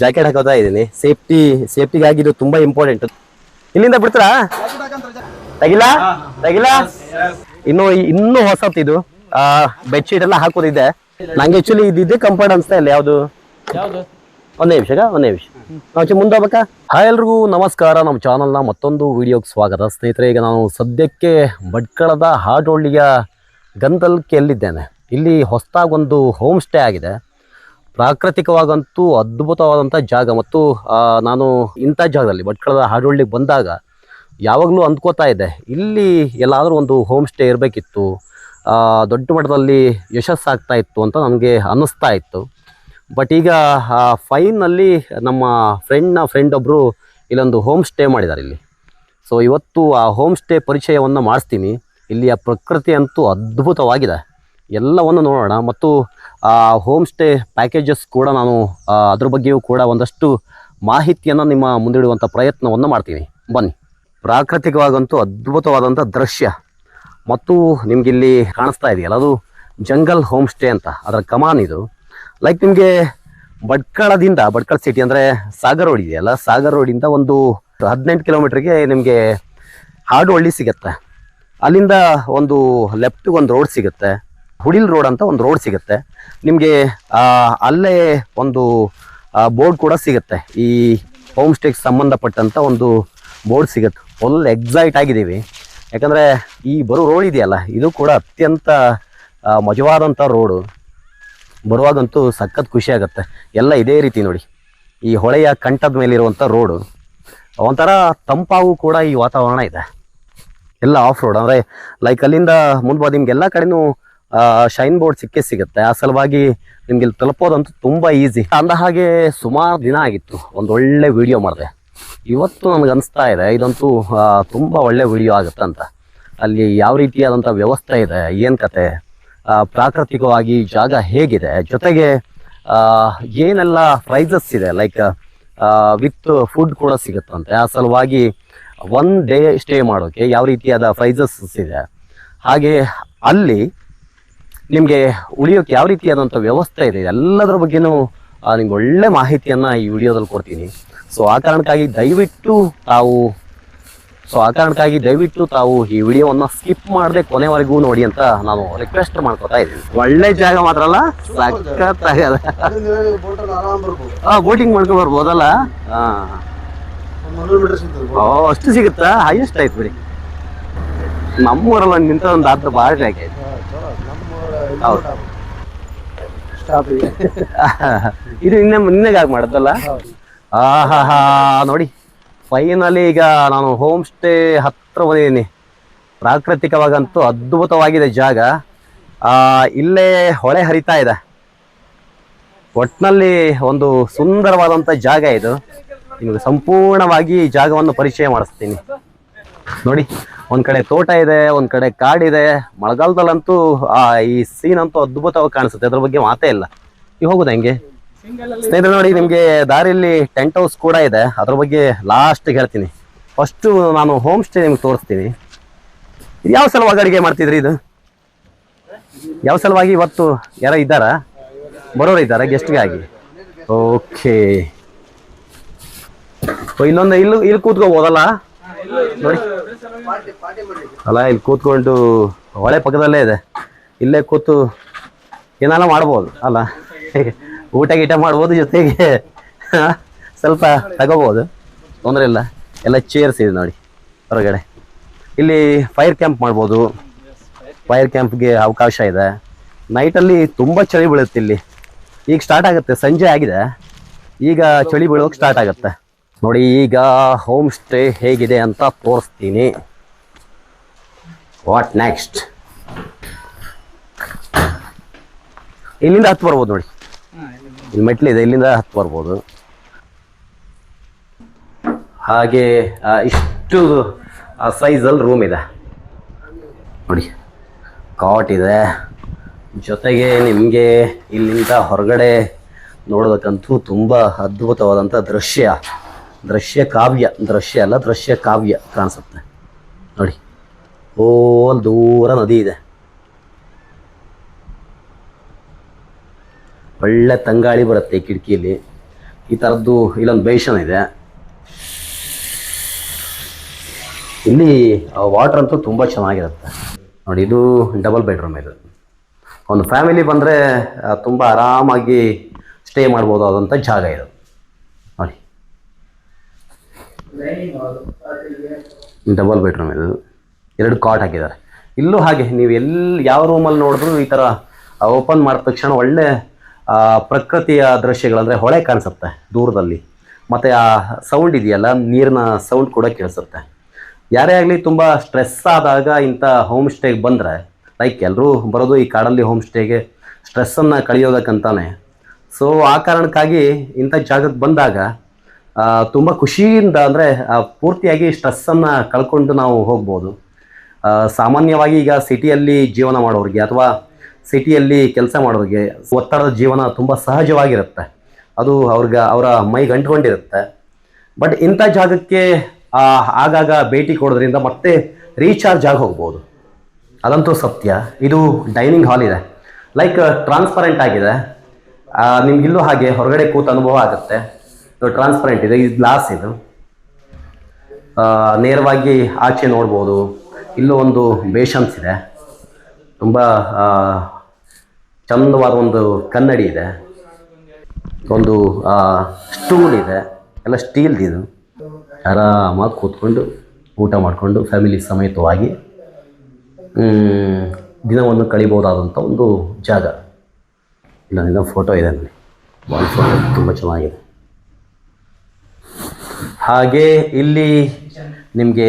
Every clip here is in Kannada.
ಜಾಕೆಟ್ ಹಾಕೋತಾ ಇದ್ದೀನಿ. ಸೇಫ್ಟಿ ಸೇಫ್ಟಿಗಾಗಿ ಇದು ತುಂಬಾ ಇಂಪಾರ್ಟೆಂಟ್ ಇಲ್ಲಿಂದ ಬಿಡ್ತೀರಾ? ತಗಿಲ್ಲ ತಗಿಲ? ಇನ್ನು ಇನ್ನೂ ಹೊಸತ್ ಇದು. ಬೆಡ್ಶೀಟ್ ಎಲ್ಲ ಹಾಕೋದಿದೆ. ನಂಗೆ ಆಕ್ಚುಲಿ ಇದಿದ್ದೆ ಕಂಫರ್ಟ್ ಅನ್ಸ್ತಾ ಇಲ್ಲ. ಯಾವ್ದು? ಒಂದೇ ನಿಮಿಷ ಒಂದೇ ನಿಮಿಷ. ನಾವು ಮುಂದೆ ಹೋಗ್ಬೇಕಾ? ಹಾಯ್ ಎಲ್ರಿಗೂ ನಮಸ್ಕಾರ. ನಮ್ಮ ಚಾನಲ್ನ ಮತ್ತೊಂದು ವಿಡಿಯೋಗೆ ಸ್ವಾಗತ. ಸ್ನೇಹಿತರೆ ಈಗ ನಾನು ಸದ್ಯಕ್ಕೆ ಭಟ್ಕಳದ ಹಾಡೋಳ್ಳಿಯ ಗಂಧಲ್ಕೆಯಲ್ಲಿದ್ದೇನೆ ಇಲ್ಲಿ ಹೊಸದಾಗಿ ಒಂದು ಹೋಮ್ ಸ್ಟೇ ಆಗಿದೆ. ಪ್ರಾಕೃತಿಕವಾಗಂತೂ ಅದ್ಭುತವಾದಂಥ ಜಾಗ ಮತ್ತು ನಾನು ಇಂಥ ಜಾಗದಲ್ಲಿ ಭಟ್ಕಳದ ಹಾಡೋಳ್ಳಿಗೆ ಬಂದಾಗ ಯಾವಾಗಲೂ ಅಂದ್ಕೋತಾ ಇದ್ದೆ. ಇಲ್ಲಿ ಎಲ್ಲಾದರೂ ಒಂದು ಹೋಮ್ ಸ್ಟೇ ಇರಬೇಕಿತ್ತು ದೊಡ್ಡ ಮಟ್ಟದಲ್ಲಿ ಯಶಸ್ಸಾಗ್ತಾ ಇತ್ತು ಅಂತ ನನಗೆ ಅನ್ನಿಸ್ತಾ ಇತ್ತು. ಬಟ್ ಈಗ ಫೈನಲ್ಲಿ ನಮ್ಮ ಫ್ರೆಂಡ್ನ ಫ್ರೆಂಡ್ ಒಬ್ಬರು ಇಲ್ಲೊಂದು ಹೋಮ್ ಸ್ಟೇ ಮಾಡಿದ್ದಾರೆ ಇಲ್ಲಿ. ಸೊ, ಇವತ್ತು ಆ ಹೋಮ್ ಸ್ಟೇ ಪರಿಚಯವನ್ನು ಮಾಡಿಸ್ತೀನಿ. ಇಲ್ಲಿಯ ಪ್ರಕೃತಿ ಅಂತೂ ಅದ್ಭುತವಾಗಿದೆ. ಎಲ್ಲವನ್ನು ನೋಡೋಣ ಮತ್ತು ಹೋಮ್ ಸ್ಟೇ ಪ್ಯಾಕೇಜಸ್ ಕೂಡ ನಾನು ಅದ್ರ ಬಗ್ಗೆಯೂ ಕೂಡ ಒಂದಷ್ಟು ಮಾಹಿತಿಯನ್ನು ನಿಮ್ಮ ಮುಂದಿಡುವಂಥ ಪ್ರಯತ್ನವನ್ನು ಮಾಡ್ತೀನಿ. ಬನ್ನಿ. ಪ್ರಾಕೃತಿಕವಾಗಂತೂ ಅದ್ಭುತವಾದಂಥ ದೃಶ್ಯ. ಮತ್ತು ನಿಮ್ಗಿಲ್ಲಿ ಕಾಣಿಸ್ತಾ ಇದೆಯಲ್ಲ, ಅದು ಜಂಗಲ್ ಹೋಮ್ ಸ್ಟೇ ಅಂತ. ಅದರ ಕಮಾನ್ ಇದು. ಲೈಕ್ ನಿಮಗೆ ಭಟ್ಕಳದಿಂದ, ಭಟ್ಕಳ ಸಿಟಿ ಅಂದರೆ ಸಾಗರ್ ರೋಡ್ ಇದೆಯಲ್ಲ, ಸಾಗರ್ ರೋಡಿಂದ ಒಂದು ಹದಿನೆಂಟು ಕಿಲೋಮೀಟ್ರಿಗೆ ನಿಮಗೆ ಹಾಡು ಹಳ್ಳಿ ಸಿಗುತ್ತೆ. ಅಲ್ಲಿಂದ ಒಂದು ಲೆಫ್ಟ್ಗೆ ಒಂದು ರೋಡ್ ಸಿಗುತ್ತೆ. ಹುಡಿಲ್ ರೋಡ್ ಅಂತ ಒಂದು ರೋಡ್ ಸಿಗುತ್ತೆ. ನಿಮಗೆ ಅಲ್ಲೇ ಒಂದು ಬೋರ್ಡ್ ಕೂಡ ಸಿಗುತ್ತೆ. ಈ ಹೋಮ್ ಸ್ಟೇಗೆ ಸಂಬಂಧಪಟ್ಟಂಥ ಒಂದು ಬೋರ್ಡ್ ಸಿಗುತ್ತೆ. ಫುಲ್ ಎಕ್ಸೈಟ್ ಆಗಿದ್ದೀವಿ. ಯಾಕಂದರೆ ಈ ಬರೋ ರೋಡ್ ಇದೆಯಲ್ಲ, ಇದು ಕೂಡ ಅತ್ಯಂತ ಮಜವಾದಂಥ ರೋಡು. ಬರುವಾಗಂತೂ ಸಖತ್ ಖುಷಿ ಆಗುತ್ತೆ. ಎಲ್ಲ ಇದೇ ರೀತಿ ನೋಡಿ. ಈ ಹೊಳೆಯ ಕಂಠದ ಮೇಲಿರುವಂಥ ರೋಡು. ಒಂಥರ ತಂಪಾಗೂ ಕೂಡ ಈ ವಾತಾವರಣ ಇದೆ. ಎಲ್ಲ ಆಫ್ ರೋಡ್ ಅಂದರೆ ಲೈಕ್ ಅಲ್ಲಿಂದ ಮುಂದೆ ನಿಮ್ಗೆ ಎಲ್ಲ ಕಡೆನೂ ಶೈನ್ ಬೋರ್ಡ್ ಸಿಕ್ಕೇ ಸಿಗುತ್ತೆ. ಆ ಸಲುವಾಗಿ ನಿಮ್ಗೆ ಇಲ್ಲಿ ತಲುಪೋದಂತೂ ತುಂಬ ಈಸಿ ಅಂದ ಹಾಗೆ ಸುಮಾರು ದಿನ ಆಗಿತ್ತು. ಒಂದು ಒಳ್ಳೆ ವಿಡಿಯೋ ಮಾಡಿದೆ. ಇವತ್ತು ನನಗೆ ಅನಿಸ್ತಾ ಇದೆ, ಇದಂತೂ ತುಂಬ ಒಳ್ಳೆ ವಿಡಿಯೋ ಆಗುತ್ತೆ ಅಂತ. ಅಲ್ಲಿ ಯಾವ ರೀತಿಯಾದಂಥ ವ್ಯವಸ್ಥೆ ಇದೆ, ಏನು ಕತೆ ಪ್ರಾಕೃತಿಕವಾಗಿ ಜಾಗ ಹೇಗಿದೆ, ಜೊತೆಗೆ ಏನೆಲ್ಲ ಪ್ರೈಸಸ್ ಇದೆ ಲೈಕ್ ವಿತ್ ಫುಡ್ ಕೂಡ ಸಿಗುತ್ತಂತೆ. ಆ ಸಲುವಾಗಿ ಒನ್ ಡೇ ಸ್ಟೇ ಮಾಡೋಕ್ಕೆ ಯಾವ ರೀತಿಯಾದ ಪ್ರೈಸಸ್ ಇದೆ. ಹಾಗೆ ಅಲ್ಲಿ ನಿಮಗೆ ಉಳಿಯೋಕೆ ಯಾವ ರೀತಿಯಾದಂಥ ವ್ಯವಸ್ಥೆ ಇದೆ? ಎಲ್ಲದರ ಬಗ್ಗೆನೂ ನಿಮ್ಗೆ ಒಳ್ಳೆ ಮಾಹಿತಿಯನ್ನು ಈ ವಿಡಿಯೋದಲ್ಲಿ ಕೊಡ್ತೀನಿ. ಸೊ ಆ ಕಾರಣಕ್ಕಾಗಿ ದಯವಿಟ್ಟು ತಾವು ಸೊ ಆ ಕಾರಣಕ್ಕಾಗಿ ದಯವಿಟ್ಟು ತಾವು ಈ ವಿಡಿಯೋವನ್ನು ಸ್ಕಿಪ್ ಮಾಡದೆ ಕೊನೆವರೆಗೂ ನೋಡಿ ಅಂತ ನಾನು ರಿಕ್ವೆಸ್ಟ್ ಮಾಡ್ಕೊತಾ ಇದ್ದೀನಿ. ಒಳ್ಳೆ ಜಾಗ ಮಾತ್ರ ಅಲ್ಲ ಬೋಟಿಂಗ್ ಮಾಡ್ಕೊಂಡು ಬರ್ಬೋದಲ್ಲ? ಹಾಂ ಅಷ್ಟು ಸಿಗುತ್ತಾ? ಹೈಯೆಸ್ಟ್ ಆಯ್ತು ಬಿಡಿ. ನಮ್ಮೂರಲ್ಲ ನಿಂತ ಒಂದು ಆತ ಭಾಳ ಜಾಗ ಹೌದು. ಸ್ಟಾಪ್ ಇದೆ ಇದು ನಿನ್ನೆ ನಿನ್ನೆಗಾಗಿ ಮಾಡುತ್ತಲ್ಲ ಆಹಾ ನೋಡಿ. ಫೈನಲಿ ಈಗ ನಾನು ಹೋಮ್ ಸ್ಟೇ ಹತ್ರ ಬಂದಿದ್ದೀನಿ ಪ್ರಾಕೃತಿಕವಾಗಂತೂ ಅದ್ಭುತವಾಗಿದೆ ಜಾಗ. ಆ, ಇಲ್ಲೇ ಹೊಳೆ ಹರಿತಾ ಇದೆ. ಒಟ್ನಲ್ಲಿ ಒಂದು ಸುಂದರವಾದಂಥ ಜಾಗ ಇದು. ನಿಮಗೆ ಸಂಪೂರ್ಣವಾಗಿ ಈ ಜಾಗವನ್ನು ಪರಿಚಯ ಮಾಡಿಸ್ತೀನಿ. ನೋಡಿ ಒಂದ್ ಕಡೆ ತೋಟ ಇದೆ, ಒಂದ್ ಕಡೆ ಕಾಡಿದೆ ಮಳೆಗಾಲದಲ್ಲಂತೂ ಆ ಈ ಸೀನ್ ಅಂತೂ ಅದ್ಭುತವಾಗಿ ಕಾಣಿಸುತ್ತೆ. ಅದ್ರ ಬಗ್ಗೆ ಮಾತೇ ಇಲ್ಲ. ಈಗ ಹೋಗುದ ಹೆಂಗೆ? ಸ್ನೇಹಿತರೆ ನೋಡಿ, ನಿಮಗೆ ದಾರಿಯಲ್ಲಿ ಟೆಂಟ್ ಹೌಸ್ ಕೂಡ ಇದೆ. ಅದ್ರ ಬಗ್ಗೆ ಲಾಸ್ಟ್ ಹೇಳ್ತೀನಿ. ಫಸ್ಟು ನಾನು ಹೋಮ್ ಸ್ಟೇ ನಿಮ್ಗೆ ತೋರಿಸ್ತೀನಿ. ಯಾವ ಸಲುವಾಗಿ ಅಡುಗೆ ಮಾಡ್ತಿದ್ರಿ ಇದು? ಯಾವ ಸಲುವಾಗಿ ಇವತ್ತು ಯಾರೋ ಇದ್ದಾರಾ? ಬರೋರು ಇದ್ದಾರಾ? ಗೆಸ್ಟ್ಗಾಗಿ ಓಕೆ ಇಲ್ಲೊಂದು ಇಲ್ಲಿ ಇಲ್ಲಿ ಕೂತ್ಕೋಬೋದಲ್ಲ? ನೋಡಿ. ಅಲ್ಲ, ಇಲ್ಲಿ ಕೂತ್ಕೊಂಡು ಹೊಳೆ ಪಕ್ಕದಲ್ಲೇ ಇದೆ. ಇಲ್ಲೇ ಕೂತು ಏನೆಲ್ಲ ಮಾಡ್ಬೋದು, ಅಲ್ಲ? ಊಟ ಗೀಟ ಮಾಡ್ಬೋದು ಜೊತೆಗೆ ಸ್ವಲ್ಪ ತಗೋಬೋದು, ತೊಂದರೆ ಇಲ್ಲ. ಎಲ್ಲ ಚೇರ್ಸ್ ಇದೆ ನೋಡಿ, ಹೊರಗಡೆ. ಇಲ್ಲಿ ಫೈರ್ ಕ್ಯಾಂಪ್ ಮಾಡ್ಬೋದು. ಫೈರ್ ಕ್ಯಾಂಪ್ಗೆ ಅವಕಾಶ ಇದೆ. ನೈಟಲ್ಲಿ ತುಂಬ ಚಳಿ ಬೀಳುತ್ತೆ ಇಲ್ಲಿ. ಈಗ ಸ್ಟಾರ್ಟ್ ಆಗುತ್ತೆ, ಸಂಜೆ ಆಗಿದೆ. ಈಗ ಚಳಿ ಬೀಳೋಕೆ ಸ್ಟಾರ್ಟ್ ಆಗುತ್ತೆ. ನೋಡಿ ಈಗ ಹೋಮ್ ಸ್ಟೇ ಹೇಗಿದೆ ಅಂತ ತೋರಿಸ್ತೀನಿ. ವಾಟ್ ನೆಕ್ಸ್ಟ್ ಇಲ್ಲಿಂದ ಹತ್ತು ಬರ್ಬೋದು ನೋಡಿ. ಇಲ್ಲಿ ಮೆಟ್ಲಿದೆ ಇಲ್ಲಿಂದ ಹತ್ತು ಬರ್ಬೋದು. ಹಾಗೆ ಆ, ಇಷ್ಟು ಸೈಜಲ್ಲಿ ರೂಮ್ ಇದೆ. ನೋಡಿ ಕಾಟ್ ಇದೆ. ಜೊತೆಗೆ ನಿಮಗೆ ಇಲ್ಲಿಂದ ಹೊರಗಡೆ ನೋಡೋದಕ್ಕಂತೂ ತುಂಬ ಅದ್ಭುತವಾದಂಥ ದೃಶ್ಯ. ದೃಶ್ಯ ಕಾವ್ಯ, ದೃಶ್ಯ ಅಲ್ಲ, ದೃಶ್ಯ ಕಾವ್ಯ ಕಾಣಿಸುತ್ತೆ ನೋಡಿ ಓ ಅಲ್ಲಿ ದೂರ ನದಿ ಇದೆ. ಒಳ್ಳೆ ತಂಗಾಳಿ ಬರುತ್ತೆ ಕಿಟಕಿಯಲ್ಲಿ. ಈ ಥರದ್ದು ಇಲ್ಲೊಂದು ಬೇಷನ್ ಇದೆ. ಇಲ್ಲಿ ವಾಟರ್ ಅಂತೂ ತುಂಬ ಚೆನ್ನಾಗಿರುತ್ತೆ. ನೋಡಿ, ಇದು ಡಬಲ್ ಬೆಡ್ರೂಮ್ ಇದು. ಒಂದು ಫ್ಯಾಮಿಲಿ ಬಂದರೆ ತುಂಬ ಆರಾಮಾಗಿ ಸ್ಟೇ ಮಾಡ್ಬೋದಾದಂಥ ಜಾಗ ಇದು ನೋಡಿ ಡಬಲ್ ಬೆಡ್ರೂಮ್ ಇದು. ಎರಡು ಕಾಟ್ ಹಾಕಿದ್ದಾರೆ. ಇಲ್ಲೂ ಹಾಗೆ, ನೀವು ಎಲ್ಲಿ ಯಾವ ರೂಮಲ್ಲಿ ನೋಡಿದ್ರು ಈ ಥರ ಓಪನ್ ಮಾಡಿದ ತಕ್ಷಣ ಒಳ್ಳೆ ಪ್ರಕೃತಿಯ ದೃಶ್ಯಗಳಂದರೆ ಹೊಳೆ ಕಾಣಿಸುತ್ತೆ ದೂರದಲ್ಲಿ. ಮತ್ತು ಆ ಸೌಂಡ್ ಇದೆಯಲ್ಲ, ನೀರಿನ ಸೌಂಡ್ ಕೂಡ ಕೇಳಿಸುತ್ತೆ. ಯಾರೇ ಆಗಲಿ ತುಂಬ ಸ್ಟ್ರೆಸ್ ಆದಾಗ ಇಂಥ ಹೋಮ್ ಸ್ಟೇಗೆ ಬಂದರೆ ಲೈಕ್ ಎಲ್ಲರೂ ಬರೋದು ಈ ಕಾಡಲ್ಲಿ ಹೋಮ್ ಸ್ಟೇಗೆ ಸ್ಟ್ರೆಸ್ಸನ್ನು ಕಳೆಯೋದಕ್ಕಂತಾನೆ. ಸೊ ಆ ಕಾರಣಕ್ಕಾಗಿ ಇಂಥ ಜಾಗಕ್ಕೆ ಬಂದಾಗ ತುಂಬ ಖುಷಿಯಿಂದ ಅಂದರೆ ಪೂರ್ತಿಯಾಗಿ ಸ್ಟ್ರೆಸ್ಸನ್ನು ಕಳ್ಕೊಂಡು ನಾವು ಹೋಗ್ಬೋದು. ಸಾಮಾನ್ಯವಾಗಿ ಈಗ ಸಿಟಿಯಲ್ಲಿ ಜೀವನ ಮಾಡೋರಿಗೆ ಅಥವಾ ಸಿಟಿಯಲ್ಲಿ ಕೆಲಸ ಮಾಡೋರಿಗೆ ಒತ್ತಡದ ಜೀವನ ತುಂಬ ಸಹಜವಾಗಿರುತ್ತೆ. ಅದು ಅವ್ರಿಗೆ, ಅವರ ಮೈಗೆ ಅಂಟ್ಕೊಂಡಿರುತ್ತೆ ಬಟ್ ಇಂಥ ಜಾಗಕ್ಕೆ ಆಗಾಗ ಭೇಟಿ ಕೊಡೋದ್ರಿಂದ ಮತ್ತೆ ರೀಚಾರ್ಜ್ ಆಗಿ ಹೋಗ್ಬೋದು. ಅದಂತೂ ಸತ್ಯ. ಇದು ಡೈನಿಂಗ್ ಹಾಲ್ ಇದೆ. ಲೈಕ್ ಟ್ರಾನ್ಸ್ಪರೆಂಟ್ ಆಗಿದೆ. ನಿಮ್ಗೆ ನಿಮ್ಗಿಲ್ಲೂ ಹಾಗೆ ಹೊರಗಡೆ ಕೂತ ಅನುಭವ ಆಗುತ್ತೆ. ಟ್ರಾನ್ಸ್ಪರೆಂಟ್ ಇದೆ, ಇದು ಗ್ಲಾಸ್ ಇದು. ನೇರವಾಗಿ ಆಚೆ ನೋಡ್ಬೋದು. ಇಲ್ಲೂ ಒಂದು ಬೇಷನ್ಸ್ ಇದೆ. ತುಂಬ ಚಂದವಾದ ಒಂದು ಕನ್ನಡಿ ಇದೆ. ಒಂದು ಸ್ಟೂಲ್ ಇದೆ. ಎಲ್ಲ ಸ್ಟೀಲ್ದು ಇದು. ಆರಾಮಾಗಿ ಕೂತ್ಕೊಂಡು ಊಟ ಮಾಡಿಕೊಂಡು ಫ್ಯಾಮಿಲಿ ಸಮೇತವಾಗಿ ದಿನವನ್ನು ಕಳಿಬೋದಾದಂಥ ಒಂದು ಜಾಗ. ಇಲ್ಲ ಫೋಟೋ ಇದೆ ವಾಲ್ ಫೋಟೋ ತುಂಬ ಚೆನ್ನಾಗಿದೆ. ಹಾಗೆ ಇಲ್ಲಿ ನಿಮಗೆ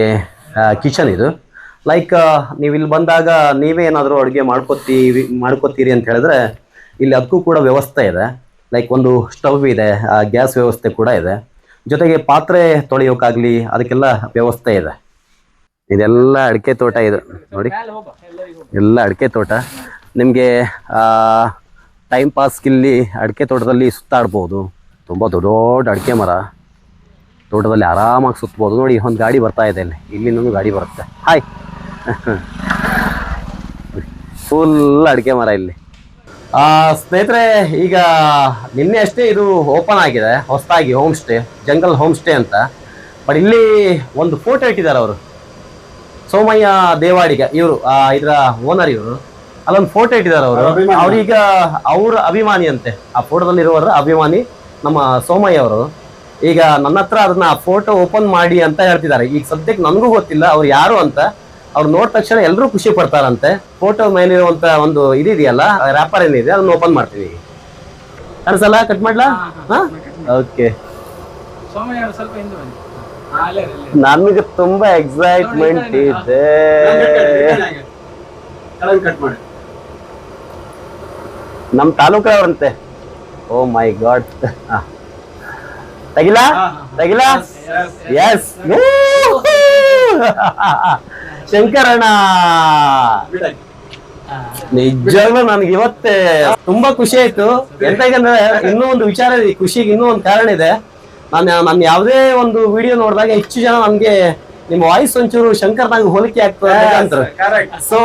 ಕಿಚನ್ ಇದು. ಲೈಕ್ ನೀವು ಇಲ್ಲಿ ಬಂದಾಗ ನೀವೇ ಏನಾದರೂ ಅಡುಗೆ ಮಾಡ್ಕೋತೀವಿ, ಮಾಡ್ಕೋತೀರಿ ಅಂತ ಹೇಳಿದ್ರೆ ಇಲ್ಲಿ ಅದಕ್ಕೂ ಕೂಡ ವ್ಯವಸ್ಥೆ ಇದೆ. ಲೈಕ್ ಒಂದು ಸ್ಟವ್ ಇದೆ ಗ್ಯಾಸ್ ವ್ಯವಸ್ಥೆ ಕೂಡ ಇದೆ. ಜೊತೆಗೆ ಪಾತ್ರೆ ತೊಳೆಯೋಕ್ಕಾಗಲಿ ಅದಕ್ಕೆಲ್ಲ ವ್ಯವಸ್ಥೆ ಇದೆ. ಇದೆಲ್ಲ ಅಡಿಕೆ ತೋಟ ಇದು. ನೋಡಿ, ಎಲ್ಲ ಅಡಿಕೆ ತೋಟ. ನಿಮಗೆ ಟೈಮ್ ಪಾಸ್ಗಿಲ್ಲಿ ಅಡಿಕೆ ತೋಟದಲ್ಲಿ ಸುತ್ತಾಡ್ಬೋದು. ತುಂಬ ದೊಡ್ಡ ದೊಡ್ಡ ಅಡಿಕೆ ಮರ. ತೋಟದಲ್ಲಿ ಆರಾಮಾಗಿ ಸುತ್ಬೋದು. ನೋಡಿ ಒಂದು ಗಾಡಿ ಬರ್ತಾ ಇದೆ ಇಲ್ಲಿ. ಇಲ್ಲಿಂದನೂ ಗಾಡಿ ಬರುತ್ತೆ. ಹಾಯ್ ಫುಲ್ ಅಡಿಕೆ ಮರ ಇಲ್ಲಿ. ಆ, ಸ್ನೇಹಿತರೆ ಈಗ ನಿನ್ನೆ ಅಷ್ಟೇ ಇದು ಓಪನ್ ಆಗಿದೆ. ಹೊಸದಾಗಿ home stay jungle home stay ಅಂತ. ಬಟ್ ಇಲ್ಲಿ ಒಂದು ಫೋಟೋ ಇಟ್ಟಿದ್ದಾರೆ ಅವರು. ಸೋಮಯ್ಯ ದೇವಾಡಿಗ ಇವರು ಇದರ ಓನರ್ ಇವರು. ಅಲ್ಲೊಂದು ಫೋಟೋ ಇಟ್ಟಿದ್ದಾರೆ ಅವರು. ಅವ್ರೀಗ ಅವ್ರ ಅಭಿಮಾನಿ ಅಂತೆ ಆ ಫೋಟೋದಲ್ಲಿ ಇರುವವರ ಅಭಿಮಾನಿ ನಮ್ಮ ಸೋಮಯ್ಯ ಅವರು. ಈಗ ನನ್ನ ಹತ್ರ ಅದನ್ನ ಫೋಟೋ ಓಪನ್ ಮಾಡಿ ಅಂತ ಹೇಳ್ತಿದ್ದಾರೆ. ಈಗ ಸದ್ಯಕ್ಕೆ ನನಗೂ ಗೊತ್ತಿಲ್ಲ ಅವ್ರು ಯಾರು ಅಂತ. ಅವ್ರು ನೋಡಿದ ತಕ್ಷಣ ಎಲ್ಲರೂ ಖುಷಿ ಪಡ್ತಾರಂತೆ. ಫೋಟೋ ಮೇಲಿರುವಂತ ಒಂದು ಇದಿದೆಯಲ್ಲ ವ್ಯಾಪಾರ ಏನಿದೆ ಅದನ್ನ ಓಪನ್ ಮಾಡ್ತೀವಿ ಅನ್ಸಲ್ಲ? ಕಟ್ ಮಾಡ್ಲಾ? ಹಾ ಓಕೆ. ನನ್ಗೆ ತುಂಬಾ ಎಕ್ಸೈಟ್ಮೆಂಟ್ ಇದೆ. ಅವ್ರಂತೆ ತಾಲೂಕವ್ರಂತೆ. ಓ ಮೈ ಗಾಡ್ ತಗಿಲ? ತಗಿಲ? ಎಸ್ ಶಂಕರಣ್ಣ. ನಿಜವಾಗ್ಲೂ ನನ್ಗೆ ಇವತ್ತೇ ತುಂಬಾ ಖುಷಿ ಆಯ್ತು. ಎಂತಂದ್ರೆ ಇನ್ನೂ ಒಂದು ವಿಚಾರ ಇದೆ. ಖುಷಿಗೆ ಇನ್ನೂ ಒಂದು ಕಾರಣ ಇದೆ. ನಾನು ನಾನು ಯಾವುದೇ ಒಂದು ವಿಡಿಯೋ ನೋಡಿದಾಗ ಹೆಚ್ಚು ಜನ ನನ್ಗೆ ನಿಮ್ಮ ವಾಯ್ಸ್ ಒಂಚೂರು ಶಂಕರ್ನಾಗ ಹೋಲಿಕೆ ಆಗ್ತದೆ ಅಂತ ಸೊ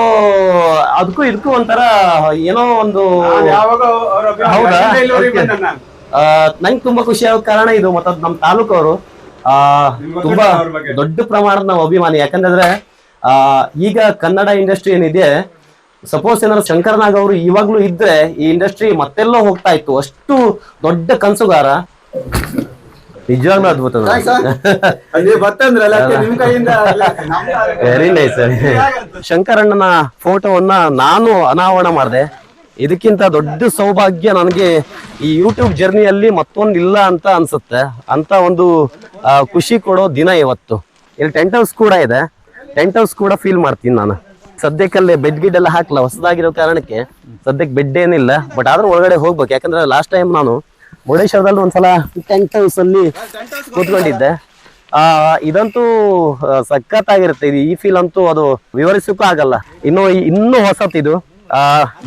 ಅದಕ್ಕೂ ಇದಕ್ಕೂ ಒಂಥರ ಏನೋ ಒಂದು ಹೌದಾ? ನಂಗೆ ತುಂಬಾ ಖುಷಿ ಆಗೋ ಕಾರಣ ಇದು ಮತ್ತೆ ನಮ್ಮ ತಾಲೂಕವರು. ಆ ತುಂಬಾ? ದೊಡ್ಡ ಪ್ರಮಾಣದ ನಾವು ಅಭಿಮಾನಿ. ಯಾಕಂದ್ರೆ ಆ ಈಗ ಕನ್ನಡ ಇಂಡಸ್ಟ್ರಿ ಏನಿದೆ ಸಪೋಸ್ ಏನಾದ್ರು ಶಂಕರನಾಗ್ ಅವರು ಇವಾಗ್ಲೂ ಇದ್ರೆ ಈ ಇಂಡಸ್ಟ್ರಿ ಮತ್ತೆಲ್ಲೋ ಹೋಗ್ತಾ ಇತ್ತು. ಅಷ್ಟು ದೊಡ್ಡ ಕನಸುಗಾರ. ನಿಜವಾಗ್ಲೂ ಅದ್ಭುತ ವೆರಿ ನೈಸ್ ಶಂಕರಣ್ಣನ ಫೋಟೋವನ್ನ ನಾನು ಅನಾವರಣ ಮಾಡಿದೆ. ಇದಕ್ಕಿಂತ ದೊಡ್ಡ ಸೌಭಾಗ್ಯ ನನಗೆ ಈ ಯೂಟ್ಯೂಬ್ ಜರ್ನಿಯಲ್ಲಿ ಮತ್ತೊಂದು ಇಲ್ಲ ಅಂತ ಅನ್ಸುತ್ತೆ. ಅಂತ ಒಂದು ಖುಷಿ ಕೊಡೋ ದಿನ ಇವತ್ತು. ಇಲ್ಲಿ ಟೆಂಟ್ ಹೌಸ್ ಕೂಡ ಇದೆ. ಟೆಂಟ್ ಹೌಸ್ ಕೂಡ ಫೀಲ್ ಮಾಡ್ತೀನಿ ನಾನು. ಸದ್ಯಕ್ಕಲ್ಲೇ ಬೆಡ್ ಗಿಡ್ ಎಲ್ಲ ಹಾಕಲ್ಲ ಹೊಸದಾಗಿರೋ ಕಾರಣಕ್ಕೆ ಸದ್ಯಕ್ಕೆ ಬೆಡ್ ಏನಿಲ್ಲ. ಬಟ್ ಆದ್ರೂ ಒಳಗಡೆ ಹೋಗ್ಬೇಕು. ಯಾಕಂದ್ರೆ ಲಾಸ್ಟ್ ಟೈಮ್ ನಾನು ಮುರುಡೇಶ್ವರದಲ್ಲಿ ಒಂದ್ಸಲ ಟೆಂಟ್ ಹೌಸ್ ಅಲ್ಲಿ ಕೂತ್ಕೊಂಡಿದ್ದೆ. ಆ, ಇದಂತೂ ಸಖತ್ ಆಗಿರುತ್ತೆ ಈ ಫೀಲ್ ಅಂತೂ ಅದು ವಿವರಿಸಕ್ಕೂ ಆಗಲ್ಲ. ಇನ್ನು, ಇನ್ನೂ ಹೊಸತ್ ಇದು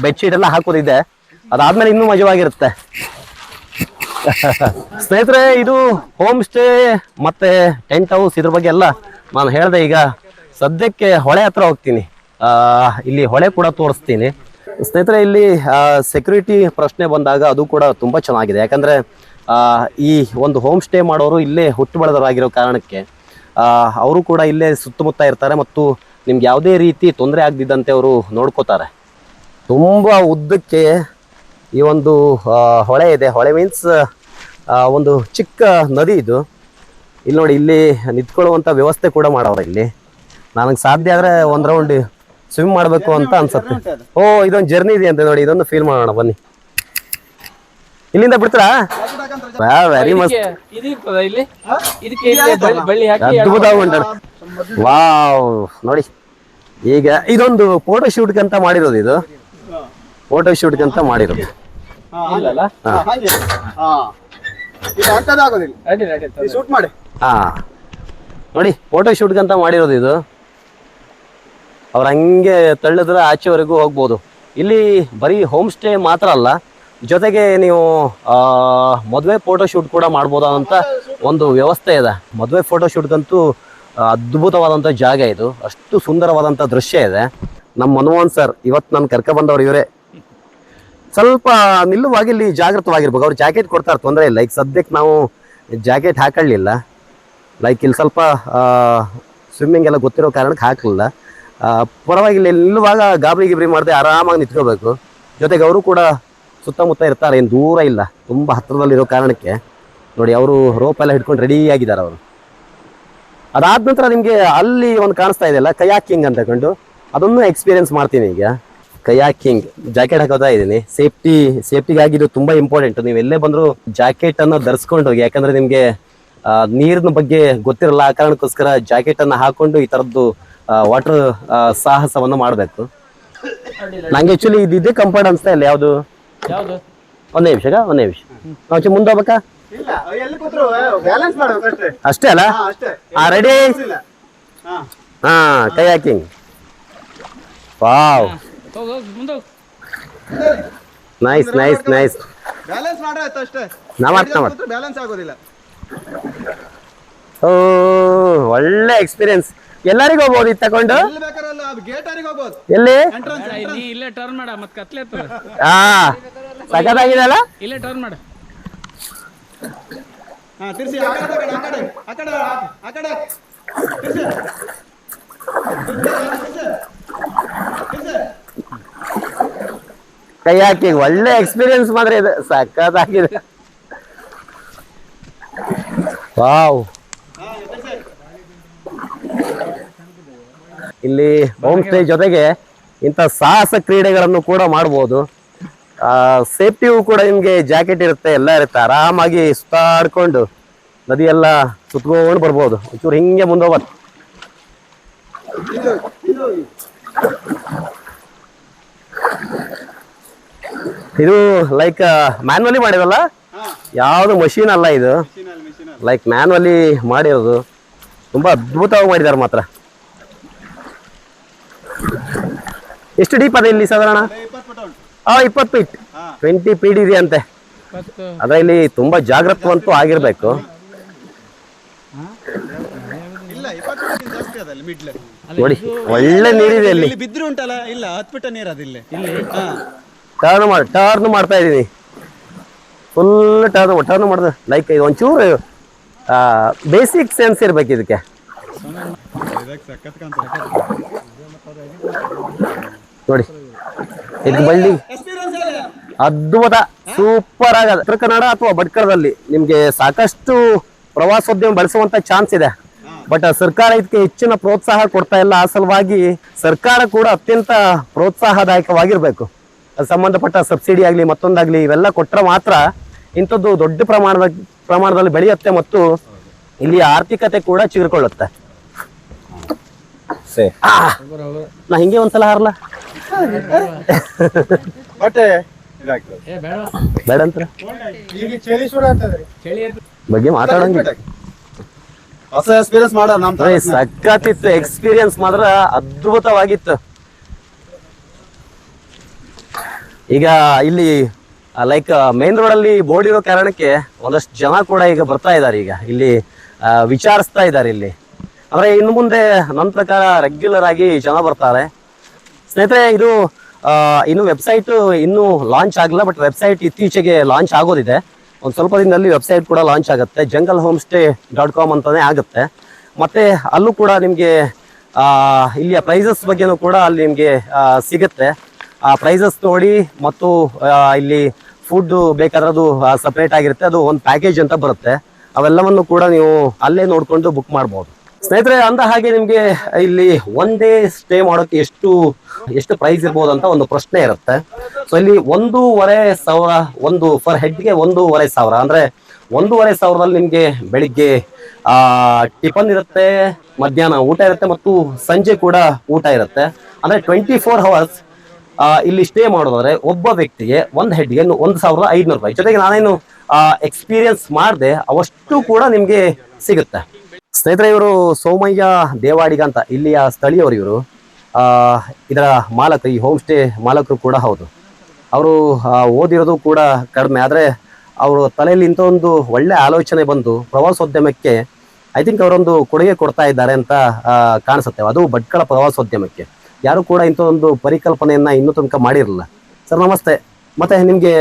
ಬೆಡ್ಶೀಟ್ ಎಲ್ಲ ಹಾಕೋದಿದೆ. ಅದಾದ್ಮೇಲೆ ಇನ್ನೂ ಮಜವಾಗಿರುತ್ತೆ. ಸ್ನೇಹಿತರೆ, ಇದು ಹೋಮ್ ಸ್ಟೇ ಮತ್ತೆ ಟೆಂಟ್ ಹೌಸ್ ಇದ್ರ ಬಗ್ಗೆ ಎಲ್ಲ ನಾನು ಹೇಳ್ದೆ. ಈಗ ಸದ್ಯಕ್ಕೆ ಹೊಳೆ ಹತ್ರ ಹೋಗ್ತೀನಿ. ಇಲ್ಲಿ ಹೊಳೆ ಕೂಡ ತೋರಿಸ್ತೀನಿ. ಸ್ನೇಹಿತರೆ, ಇಲ್ಲಿ ಸೆಕ್ಯೂರಿಟಿ ಪ್ರಶ್ನೆ ಬಂದಾಗ ಅದು ಕೂಡ ತುಂಬಾ ಚೆನ್ನಾಗಿದೆ. ಯಾಕಂದ್ರೆ ಈ ಒಂದು ಹೋಮ್ ಸ್ಟೇ ಮಾಡೋರು ಇಲ್ಲೇ ಹುಟ್ಟು ಬೆಳೆದವರಾಗಿರೋ ಕಾರಣಕ್ಕೆ ಅವರು ಕೂಡ ಇಲ್ಲೇ ಸುತ್ತಮುತ್ತ ಇರ್ತಾರೆ ಮತ್ತು ನಿಮ್ಗೆ ಯಾವುದೇ ರೀತಿ ತೊಂದರೆ ಆಗದಿದ್ದಂತೆ ಅವರು ನೋಡ್ಕೋತಾರೆ. ತುಂಬ ಉದ್ದಕ್ಕೆ ಈ ಒಂದು ಹೊಳೆ ಇದೆ. ಹೊಳೆ ಮೀನ್ಸ್ ಒಂದು ಚಿಕ್ಕ ನದಿ ಇದು. ಇಲ್ಲಿ ನೋಡಿ ಇಲ್ಲಿ ನಿಂತ್ಕೊಳ್ಳುವಂಥ ವ್ಯವಸ್ಥೆ ಕೂಡ ಮಾಡವ್ರೆ ಇಲ್ಲಿ. ನನಗೆ ಸಾಧ್ಯ ಆದರೆ ಒಂದು ರೌಂಡ್ ಸ್ವಿಮ್ ಮಾಡಬೇಕು ಅಂತ ಅನ್ಸುತ್ತೆ. ಓ ಇದೊಂದು ಜರ್ನಿ ಇದೆ ಅಂತ ನೋಡಿ ಇದೊಂದು ಫೀಲ್ ಮಾಡೋಣ ಬನ್ನಿ. ಇಲ್ಲಿಂದ ಬಿಡ್ತೀರಾ? ವೆರಿ ಮಸ್ತ್ ಅದ್ಭುತ ವಾವ್ ನೋಡಿ. ಈಗ ಇದೊಂದು ಫೋಟೋ ಶೂಟ್ಗೆ ಅಂತ ಮಾಡಿರೋದು ಇದು. ಫೋಟೋ ಶೂಟ್ಗೆ ಅಂತ ಮಾಡಿರೋದು. ಇಲ್ಲಲ್ಲ ಹಾಗೆ. ಹಾ. ಇದು ಅಂಥದ್ದಾಗೋದಿಲ್ಲ ಅಡ್ಡಿಲ್ಲ ಅಡ್ಡಿಲ್ಲ ಶೂಟ್ ಮಾಡಿ. ಹಾ. ನೋಡಿ ಫೋಟೋ ಶೂಟ್ಗೆ ಅಂತ ಮಾಡಿರೋದು ಇದು. ಅವ್ರ ಹಂಗೆ ತಳ್ಳಿದ್ರೆ ಆಚೆವರೆಗೂ ಹೋಗ್ಬೋದು. ಇಲ್ಲಿ ಬರೀ ಹೋಮ್ ಸ್ಟೇ ಮಾತ್ರ ಅಲ್ಲ ಜೊತೆಗೆ ನೀವು ಮದುವೆ ಫೋಟೋ ಶೂಟ್ ಕೂಡ ಮಾಡ್ಬೋದಾದಂಥ ಒಂದು ವ್ಯವಸ್ಥೆ ಇದೆ. ಮದುವೆ ಫೋಟೋ ಶೂಟ್ಗಂತೂ ಅದ್ಭುತವಾದಂಥ ಜಾಗ ಇದು. ಅಷ್ಟು ಸುಂದರವಾದಂಥ ದೃಶ್ಯ ಇದೆ. ನಮ್ಮ ಮನಮೋಹನ್ ಸರ್ ಇವತ್ತು ನಾನು ಕರ್ಕ ಬಂದವರು ಇವರೇ. ಸ್ವಲ್ಪ ನಿಲ್ಲುವಾಗ ಇಲ್ಲಿ ಜಾಗೃತವಾಗಿರ್ಬೇಕು ಅವ್ರು ಜಾಕೆಟ್ ಕೊಡ್ತಾರೆ, ತೊಂದರೆ ಇಲ್ಲ. ಈಗ ಸದ್ಯಕ್ಕೆ ನಾವು ಜಾಕೆಟ್ ಹಾಕೊಳ್ಳಿಲ್ಲ. ಲೈಕ್ ಇಲ್ಲಿ ಸ್ವಲ್ಪ ಸ್ವಿಮ್ಮಿಂಗ್ ಎಲ್ಲ ಗೊತ್ತಿರೋ ಕಾರಣಕ್ಕೆ ಹಾಕಲಿಲ್ಲ. ಪರವಾಗಿಲ್ಲ ನಿಲ್ಲುವಾಗ ಗಾಬರಿ ಗಿಬ್ರಿ ಮಾಡದೆ ಆರಾಮಾಗಿ ನಿಂತ್ಕೋಬೇಕು. ಜೊತೆಗೆ ಅವರು ಕೂಡ ಸುತ್ತಮುತ್ತ ಇರ್ತಾರೆ, ಏನು ದೂರ ಇಲ್ಲ. ತುಂಬ ಹತ್ತಿರದಲ್ಲಿರೋ ಕಾರಣಕ್ಕೆ. ನೋಡಿ, ಅವರು ರೋಪ್ ಎಲ್ಲ ಹಿಡ್ಕೊಂಡು ರೆಡಿ ಆಗಿದ್ದಾರೆ ಅವರು. ಅದಾದ ನಂತರ ನಿಮಗೆ ಅಲ್ಲಿ ಒಂದು ಕಾಣಿಸ್ತಾ ಇದೆಯಲ್ಲ ಕಯಾಕಿಂಗ್ ಅಂತ ಕಂಡು. ಅದನ್ನು ಎಕ್ಸ್ಪೀರಿಯನ್ಸ್ ಮಾಡ್ತೀನಿ ಈಗ. ಕಯಾಕಿಂಗ್ ಜಾಕೆಟ್ ಹಾಕೋತಾ ಇದ್ದೀನಿ. ಸೇಫ್ಟಿ ಸೇಫ್ಟಿಗಾಗಿ ಇದು ತುಂಬಾ ಇಂಪಾರ್ಟೆಂಟ್ ನೀವು ಎಲ್ಲೇ ಬಂದರೂ ಜಾಕೆಟ್ ಅನ್ನ ಧರಿಸ್ಕೊಂಡು ಹೋಗಿ ಯಾಕಂದ್ರೆ ನಿಮಗೆ ನೀರಿನ ಬಗ್ಗೆ ಗೊತ್ತಿರಲ್ಲ ಆ ಕಾರಣಕ್ಕೋಸ್ಕರ ಜಾಕೆಟ್ ಅನ್ನ ಹಾಕೊಂಡು ಈ ತರದ್ದು ವಾಟರ್ ಸಾಹಸವನ್ನು ಮಾಡಬೇಕು. ನಂಗೆ ಆಕ್ಚುಲಿ ಇದು ಇದೇ ಕಂಫರ್ಟ್ ಅನ್ಸ್ತಾ ಇಲ್ಲ ಯಾವುದು? ಒಂದೇ ನಿಮಿಷ ಒಂದೇ ನಿಮಿಷ. ನಾವು ಮುಂದೆ ಹೋಗ್ಬೇಕಾ? ಅಷ್ಟೇ. ಅಲ್ಲ? ಹಾ ರೆಡಿ ಹಾ ಹಾ kayaking wow nice nice nice balance ಮಾಡಾಯ್ತು ಅಷ್ಟೇ. ನಾವ್ ಬ್ಯಾಲೆನ್ಸ್ ಆಗೋದಿಲ್ಲ. ಓ ಒಳ್ಳೆ ಎಕ್ಸ್ಪೀರಿಯನ್ಸ್ ಎಲ್ಲರಿಗೂ ಹೋಗ್ಬೋದು ಇದು ತಗೊಂಡು? ಎಲ್ಲಿ ಇಲ್ಲೇ ಟರ್ನ್ ಮಾಡ ಮತ್ ಕತ್ಲೆ ಹಾ ಸಖತ್ತಾಗಿದೆ ಅಲ್ಲ ಇಲ್ಲೇ ಟರ್ನ್ ಮಾಡ. ಹಾ ತಿರ್ಸಿ. ಕೈ ಹಾಕಿ ಒಳ್ಳೆ ಎಕ್ಸ್ಪೀರಿಯನ್ಸ್ ಮಾತ್ರ ಇದೆ. ಸಖತ್ತಾಗಿದೆ ವಾವ್. ಇಲ್ಲಿ ಹೋಮ್ ಸ್ಟೇ ಜೊತೆಗೆ ಇಂಥ ಸಾಹಸ ಕ್ರೀಡೆಗಳನ್ನು ಕೂಡ ಮಾಡ್ಬೋದು. ಸೇಫ್ಟಿಯೂ ಕೂಡ ನಿಮಗೆ ಜಾಕೆಟ್ ಇರುತ್ತೆ, ಎಲ್ಲ ಇರುತ್ತೆ. ಆರಾಮಾಗಿ ಸುತ್ತಾಡ್ಕೊಂಡು ನದಿ ಎಲ್ಲ ಸುತ್ಕೊಂಡು ಬರ್ಬೋದು. ಒಂಚೂರು ಹಿಂಗೆ ಮುಂದೆ ಇದು ಲೈಕ್ ಮ್ಯಾನ್ವಲಿ ಮಾಡಿರಲ್ಲ ಹಾ. ಯಾವುದು ಮಷೀನ್ ಅಲ್ಲ ಇದು. ಲೈಕ್ ಮ್ಯಾನ್ವಲಿ ಮಾಡಿರೋದು. ತುಂಬಾ ಅದ್ಭುತವಾಗಿ ಮಾಡಿದ್ದಾರೆ ಮಾತ್ರ. ಎಷ್ಟು ಡೀಪ್ ಅದ ಇಲ್ಲಿ ಸಾಧಾರಣ? ಇಪ್ಪತ್ತು ಫುಟ್ ಉಂಟು. ಆ ಇಪ್ಪತ್ತು ಫೀಟ್ ಹಾ. ಟ್ವೆಂಟಿ ಫೀಟ್ ಇದೆ ಅಂತೆ. ಫಸ್ಟ್ ಅದರಲ್ಲಿ ತುಂಬಾ ಜಾಗೃತವಂತೂ ಆಗಿರ್ಬೇಕು. ನೋಡಿ ಒಳ್ಳೆ ನೀರಿದೆ ಅಲ್ಲಿ. ಇಲ್ಲಿ ಬಿದ್ರು ಉಂಟಲ್ಲ? ಇಲ್ಲ ಹತ್ಬಿಟ್ಟ ಫೀಟ್ ನೀರು ಅದಿಲ್ಲಿ ಇಲ್ಲಿ. ಹಾ. ಟರ್ನ್ ಮಾಡಿ ಟರ್ನ್ ಮಾಡ್ತಾ ಇದ್ದೀನಿ. ಫುಲ್ ಟರ್ನ್ ಟರ್ನ್ ಮಾಡಿದೆ. ಲೈಕ್ ಇದು ಒಂಚೂರು ಬೇಸಿಕ್ ಸೆನ್ಸ್ ಇರ್ಬೇಕು ಇದಕ್ಕೆ. ನೋಡಿ ಇದು ಬಳ್ಳಿ. ಅದ್ಭುತ ಸೂಪರ್ ಆಗ ಉತ್ತರ ಕನ್ನಡ ಅಥವಾ ಭಟ್ಕಳದಲ್ಲಿ ನಿಮ್ಗೆ ಸಾಕಷ್ಟು ಪ್ರವಾಸೋದ್ಯಮ ಬಳಸುವಂತ ಚಾನ್ಸ್ ಇದೆ. ಬಟ್ ಸರ್ಕಾರ ಇದಕ್ಕೆ ಹೆಚ್ಚಿನ ಪ್ರೋತ್ಸಾಹ ಕೊಡ್ತಾ ಇಲ್ಲ. ಆ ಸಲುವಾಗಿ ಸರ್ಕಾರ ಕೂಡ ಅತ್ಯಂತ ಪ್ರೋತ್ಸಾಹದಾಯಕವಾಗಿರ್ಬೇಕು. ಅದ್ ಸಂಬಂಧಪಟ್ಟ ಸಬ್ಸಿಡಿ ಆಗಲಿ ಮತ್ತೊಂದಾಗ್ಲಿ ಇವೆಲ್ಲ ಕೊಟ್ಟರೆ ಮಾತ್ರ ಇಂಥದ್ದು ದೊಡ್ಡ ಪ್ರಮಾಣದ ಪ್ರಮಾಣದಲ್ಲಿ ಬೆಳೆಯುತ್ತೆ ಮತ್ತು ಇಲ್ಲಿ ಆರ್ಥಿಕತೆ ಕೂಡ ಚಿಗುರ್ಕೊಳ್ಳುತ್ತೆ ನಾ ಹಿಂಗೆ ಒಂದ್ಸಲ ಹಾರಲ್ಲ ಬೇಡ. ಬೇಡ ಅಂತ ಬಗ್ಗೆ ಮಾತಾಡಂಗಿಲ್ಲ. ಹೊಸ ಎಕ್ಸ್ಪೀರಿಯನ್ಸ್ ಮಾಡ ನಮ್ ಸಖತ್ತಿತ್ತು. ಎಕ್ಸ್ಪೀರಿಯನ್ಸ್ ಮಾತ್ರ ಅದ್ಭುತವಾಗಿತ್ತು. ಈಗ ಇಲ್ಲಿ ಲೈಕ್ ಮೇನ್ ರೋಡ್ ಅಲ್ಲಿ ಬೋರ್ಡ್ ಇರೋ ಕಾರಣಕ್ಕೆ ಒಂದಷ್ಟು ಜನ ಕೂಡ ಈಗ ಬರ್ತಾ ಇದ್ದಾರೆ ಈಗ. ಇಲ್ಲಿ ವಿಚಾರಿಸ್ತಾ ಇದ್ದಾರೆ ಇಲ್ಲಿ. ಅಂದ್ರೆ ಇನ್ನು ಮುಂದೆ ನನ್ನ ಪ್ರಕಾರ ರೆಗ್ಯುಲರ್ ಆಗಿ ಜನ ಬರ್ತಾರೆ. ಸ್ನೇಹಿತರೆ ಇದು ಇನ್ನು ವೆಬ್ಸೈಟ್ ಇನ್ನೂ ಲಾಂಚ್ ಆಗಲ್ಲ ಬಟ್ ವೆಬ್ಸೈಟ್ ಇತ್ತೀಚೆಗೆ ಲಾಂಚ್ ಆಗೋದಿದೆ. ಒಂದು ಸ್ವಲ್ಪ ದಿನದಲ್ಲಿ ವೆಬ್ಸೈಟ್ ಕೂಡ ಲಾಂಚ್ ಆಗುತ್ತೆ. Jungle home stay dot com ಅಂತಲೇ ಆಗುತ್ತೆ. ಮತ್ತು ಅಲ್ಲೂ ಕೂಡ ನಿಮಗೆ ಇಲ್ಲಿಯ ಪ್ರೈಸಸ್ ಬಗ್ಗೆನೂ ಕೂಡ ಅಲ್ಲಿ ನಿಮಗೆ ಸಿಗುತ್ತೆ. ಆ ಪ್ರೈಸಸ್ ನೋಡಿ ಮತ್ತು ಇಲ್ಲಿ ಫುಡ್ ಬೇಕಾದ್ರೆ ಅದು ಸಪ್ರೇಟ್ ಆಗಿರುತ್ತೆ. ಅದು ಒಂದು ಪ್ಯಾಕೇಜ್ ಅಂತ ಬರುತ್ತೆ. ಅವೆಲ್ಲವನ್ನು ಕೂಡ ನೀವು ಅಲ್ಲೇ ನೋಡಿಕೊಂಡು ಬುಕ್ ಮಾಡ್ಬೋದು. ಸ್ನೇಹಿತರೆ, ಅಂದ ಹಾಗೆ ನಿಮಗೆ ಇಲ್ಲಿ ಒಂದೇ ಸ್ಟೇ ಮಾಡೋಕ್ಕೆ ಎಷ್ಟು ಎಷ್ಟು ಪ್ರೈಸ್ ಇರ್ಬೋದು ಅಂತ ಒಂದು ಪ್ರಶ್ನೆ ಇರುತ್ತೆ. ಸೊ ಇಲ್ಲಿ ಒಂದೂವರೆ ಸಾವಿರ, ಒಂದು ಫರ್ ಹೆಡ್ಗೆ ಒಂದೂವರೆ ಸಾವಿರ. ಅಂದ್ರೆ ಒಂದೂವರೆ ಸಾವಿರದಲ್ಲಿ ನಿಮಗೆ ಬೆಳಿಗ್ಗೆ, ಆ, ಟಿಫನ್ ಇರುತ್ತೆ, ಮಧ್ಯಾಹ್ನ ಊಟ ಇರುತ್ತೆ ಮತ್ತು ಸಂಜೆ ಕೂಡ ಊಟ ಇರುತ್ತೆ. ಅಂದ್ರೆ ಟ್ವೆಂಟಿ ಫೋರ್ ಅವರ್ಸ್ ಇಲ್ಲಿ ಸ್ಟೇ ಮಾಡೋದಾದ್ರೆ ಒಬ್ಬ ವ್ಯಕ್ತಿಗೆ ಒಂದು ಹೆಡ್ಗೆ ಒಂದು ಸಾವಿರದ ಐದುನೂರು ರೂಪಾಯಿ. ಜೊತೆಗೆ ನಾನೇನು ಎಕ್ಸ್ಪೀರಿಯನ್ಸ್ ಮಾಡಿದೆ, ಅವಷ್ಟು ಕೂಡ ನಿಮಗೆ ಸಿಗುತ್ತೆ. ಸ್ನೇಹಿತರೆ, ಇವರು ಸೋಮಯ್ಯ ದೇವಾಡಿಗ ಅಂತ, ಇಲ್ಲಿಯ ಸ್ಥಳೀಯವರು ಇವರು. ಇದರ ಮಾಲಕರು ಈ ಹೋಮ್ ಸ್ಟೇ ಮಾಲಕರು ಕೂಡ ಹೌದು. ಅವರು ಓದಿರೋದು ಕೂಡ ಕಡಿಮೆ, ಆದರೆ ಅವರು ತಲೆಯಲ್ಲಿ ಇಂಥ ಒಂದು ಒಳ್ಳೆ ಆಲೋಚನೆ ಬಂದು ಪ್ರವಾಸೋದ್ಯಮಕ್ಕೆ ಐ ಥಿಂಕ್ ಅವರೊಂದು ಕೊಡುಗೆ ಕೊಡ್ತಾ ಇದ್ದಾರೆ ಅಂತ ಕಾಣಿಸುತ್ತೆ. ಅದು ಭಟ್ಕಳ ಪ್ರವಾಸೋದ್ಯಮಕ್ಕೆ. ಯಾರು ಕೂಡ ಇಂಥ ಒಂದು ಪರಿಕಲ್ಪನೆಯನ್ನ ಇನ್ನೂ ತನಕ ಮಾಡಿರಲಿಲ್ಲ. ಸರ್, ನಮಸ್ತೆ. ಮತ್ತೆ ನಿಮ್ಗೆ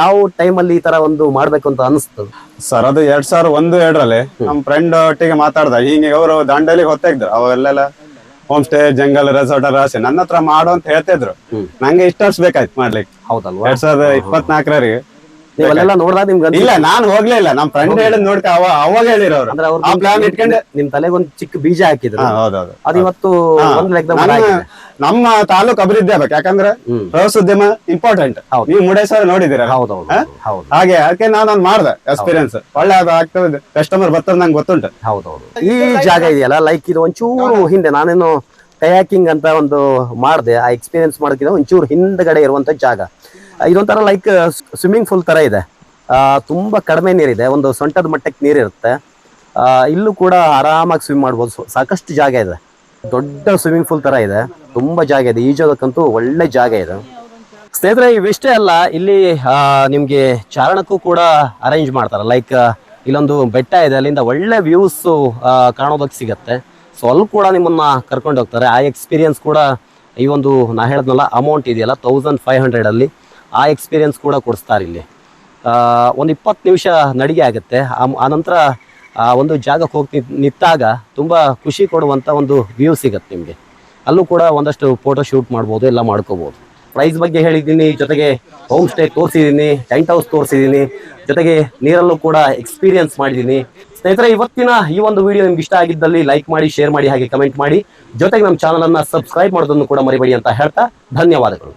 ಯಾವ ಟೈಮಲ್ಲಿ ಈ ತರ ಒಂದು ಮಾಡ್ಬೇಕು ಅಂತ ಅನಿಸ್ತದೆ? ಸರ್ ಅದು ಎರಡ್ ಸಾವಿರ ಒಂದು ಎರಡರಲ್ಲಿ ನಮ್ ಫ್ರೆಂಡ್ ಒಟ್ಟಿಗೆ ಮಾತಾಡ್ದ. ಹಿಂಗೆ ಅವರು ದಾಂಡೇಲಿಗೆ ಹೊತ್ತಿದ್ರು ಅವೆಲ್ಲ ಹೋಮ್ ಸ್ಟೇ ಜಂಗಲ್ ರೆಸಾರ್ಟ್ ರಾಶಿ ನನ್ನ ಹತ್ರ ಮಾಡು ಅಂತ ಹೇಳ್ತಿದ್ರು ನಂಗೆ ಇಷ್ಟ ಬೇಕಾಯ್ತು ಮಾಡ್ಲಿಕ್ಕೆ. ಹೌದಲ್ವಾ? ಎರಡ್ ಸಾವಿರದ ಇಪ್ಪತ್ನಾಲ್ಕರವರೆಗೆ ನೀವೆಲ್ಲ ನೋಡ್ದಾಗ ನಿಮ್ಗೆ? ಇಲ್ಲ ನಾನ್ ಹೋಗ್ಲೇ ಇಲ್ಲ. ನಮ್ ಫ್ರೆಂಡ್ ಹೇಳಿದ್ ನೋಡ್ಕ ಅವ ಅವಾಗ ಹೇಳಿರೋರು. ಅಂದ್ರೆ ಅವ್ರು ಆ ಪ್ಲಾನ್ ಇಟ್ಕೊಂಡೆ ನಿಮ್ ತಲೆಗೊಂದು ಚಿಕ್ಕ ಬೀಜ ಹಾಕಿದ್ರು. ಹೌದೌದು ಅದು ಇವತ್ತು. ಒಂದ್ ಲೆಕ್ಕದ ನಮ್ಮ- ತಾಲೂಕ್ ಅಭಿವೃದ್ಧಿ ಆಗ್ಬೇಕು. ಯಾಕಂದ್ರೆ. ಪ್ರವಾಸೋದ್ಯಮ ಇಂಪಾರ್ಟೆಂಟ್. ನೀವು ಮುಡೇಶ್ವರ ನೋಡಿದಿರ ಹೌದೌದು ಹೌದು ಹಾಗೆ ಅದಕ್ಕೆ ನಾನು ಒಂದ್ ಮಾಡ್ದೆ ಎಕ್ಸ್ಪೀರಿಯನ್ಸ್ ಒಳ್ಳೆ ಅದು ಆಗ್ತದೆ ಕಸ್ಟಮರ್ ಬರ್ತದೆ ನಂಗೆ ಗೊತ್ತುಂಟು. ಹೌದೌದು ಈ ಜಾಗ ಇದೆಯಲ್ಲ ಲೈಕ್ ಇದು ಒಂಚೂರು ಹಿಂದೆ. ನಾನೇನು ಕಯಾಕಿಂಗ್ ಅಂತ ಒಂದು ಮಾಡಿದೆ ಆ ಎಕ್ಸ್ಪೀರಿಯನ್ಸ್ ಮಾಡೋಕ್ಕಿಂತ ಒಂಚೂರು ಹಿಂದ್ಗಡೆ ಇರುವಂತ ಜಾಗ. ಇದೊಂಥರ ಲೈಕ್ ಸ್ವಿಮ್ಮಿಂಗ್ ಫೂಲ್ ಥರ ಇದೆ. ತುಂಬ ಕಡಿಮೆ ನೀರಿದೆ. ಒಂದು ಸೊಂಟದ ಮಟ್ಟಕ್ಕೆ ನೀರಿರುತ್ತೆ ಇಲ್ಲೂ ಕೂಡ ಆರಾಮಾಗಿ ಸ್ವಿಮ್ ಮಾಡ್ಬೋದು. ಸಾಕಷ್ಟು ಜಾಗ ಇದೆ. ದೊಡ್ಡ ಸ್ವಿಮ್ಮಿಂಗ್ ಫೂಲ್ ಥರ ಇದೆ. ತುಂಬ ಜಾಗ ಇದೆ. ಈಜೋದಕ್ಕಂತೂ ಒಳ್ಳೆ ಜಾಗ ಇದೆ. ಸ್ನೇಹಿತರೆ, ಇವಿಷ್ಟೇ ಅಲ್ಲ. ಇಲ್ಲಿ ನಿಮಗೆ ಚಾರಣಕ್ಕೂ ಕೂಡ ಅರೇಂಜ್ ಮಾಡ್ತಾರೆ. ಲೈಕ್ ಇಲ್ಲೊಂದು ಬೆಟ್ಟ ಇದೆ. ಅಲ್ಲಿಂದ ಒಳ್ಳೆ ವ್ಯೂಸು ಕಾಣೋದಕ್ಕೆ ಸಿಗತ್ತೆ. ಸೊ ಅಲ್ಲಿ ಕೂಡ ನಿಮ್ಮನ್ನು ಕರ್ಕೊಂಡು ಹೋಗ್ತಾರೆ. ಆ ಎಕ್ಸ್ಪೀರಿಯನ್ಸ್ ಕೂಡ ಈ ಒಂದು ನಾ ಹೇಳಿದ್ನಲ್ಲ ಅಮೌಂಟ್ ಇದೆಯಲ್ಲ? ತೌಸಂಡ್ ಫೈವ್ ಹಂಡ್ರೆಡ್ ಅಲ್ಲಿ. ಆ ಎಕ್ಸ್ಪೀರಿಯನ್ಸ್ ಕೂಡ ಕೊಡಿಸ್ತಾರೆ ಇಲ್ಲಿ. ಒಂದು ಇಪ್ಪತ್ತು ನಿಮಿಷ ನಡಿಗೆ ಆಗುತ್ತೆ. ಆ- ಆನಂತರ ಆ, ಒಂದು ಜಾಗಕ್ಕೆ ಹೋಗಿ ನಿಂತ್- ನಿಂತಾಗ ತುಂಬ ಖುಷಿ ಕೊಡುವಂಥ ಒಂದು ವ್ಯೂ ಸಿಗತ್ತೆ ನಿಮಗೆ. ಅಲ್ಲೂ ಕೂಡ ಒಂದಷ್ಟು ಫೋಟೋ ಶೂಟ್ ಮಾಡ್ಬೋದು, ಎಲ್ಲ ಮಾಡ್ಕೋಬೋದು. ಪ್ರೈಸ್ ಬಗ್ಗೆ ಹೇಳಿದ್ದೀನಿ, ಜೊತೆಗೆ ಹೋಮ್ ಸ್ಟೇ ತೋರಿಸಿದ್ದೀನಿ ಟೆಂಟ್ ಹೌಸ್ ತೋರಿಸಿದ್ದೀನಿ, ಜೊತೆಗೆ ನೀರಲ್ಲೂ ಕೂಡ ಎಕ್ಸ್ಪೀರಿಯನ್ಸ್ ಮಾಡಿದ್ದೀನಿ. ಸ್ನೇಹಿತರೆ, ಇವತ್ತಿನ ಈ ಒಂದು ವಿಡಿಯೋ ನಿಮ್ಗೆ ಇಷ್ಟ ಆಗಿದ್ದಲ್ಲಿ ಲೈಕ್ ಮಾಡಿ ಶೇರ್ ಮಾಡಿ, ಹಾಗೆ ಕಮೆಂಟ್ ಮಾಡಿ. ಜೊತೆಗೆ ನಮ್ಮ ಚಾನಲನ್ನು ಸಬ್ಸ್ಕ್ರೈಬ್ ಮಾಡೋದನ್ನು ಕೂಡ ಮರಿಬೇಡಿ ಅಂತ ಹೇಳ್ತಾ ಧನ್ಯವಾದಗಳು.